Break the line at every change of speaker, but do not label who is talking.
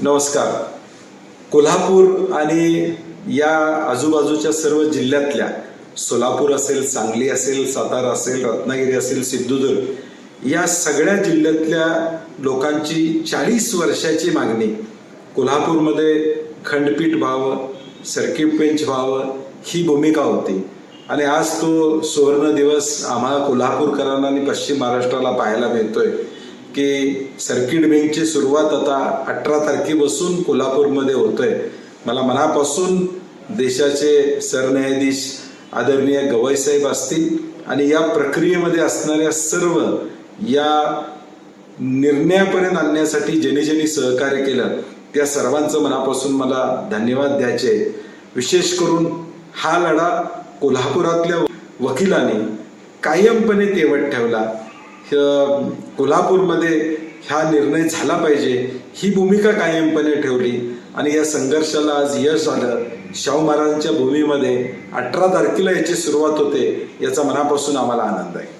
नमस्कार. कोल्हापूर आणि या आजूबाजूच्या सर्व जिल्ह्यातल्या सोलापूर असेल सांगली असेल सातारा असेल रत्नागिरी असेल सिंधुदुर्ग या सगळ्या जिल्ह्यातल्या लोकांची चाळीस वर्षाची मागणी. कोल्हापूरमध्ये खंडपीठ व्हावं सर्किट बेंच व्हावं ही भूमिका होती. आणि आज तो सुवर्ण दिवस आम्हाला कोल्हापूरकरांना आणि पश्चिम महाराष्ट्राला पाहायला मिळतोय. की सर्किट बेंचची सुरुवात आता अठरा तारखेपासून कोल्हापूरमध्ये होतोय. मला मनापासून देशाचे सरन्यायाधीश आदरणीय गवई साहेब असतील आणि या प्रक्रियेमध्ये असणाऱ्या सर्व या निर्णयापर्यंत आणण्यासाठी ज्यांनी ज्यांनी सहकार्य केलं त्या सर्वांचं मनापासून मला धन्यवाद द्यायचे. विशेष करून हा लढा कोल्हापुरातल्या वकिलांनी कायमपणे तेवट ठेवला. कोल्हापूरमध्ये हा निर्णय झाला पाहिजे. ही भूमिका कायमपणे ठेवली. आणि या संघर्षाला आज यश आलं. शाहू महाराजांच्या भूमीमध्ये अठरा तारखेला याची सुरुवात होते याचा मनापासून आम्हाला आनंद आहे.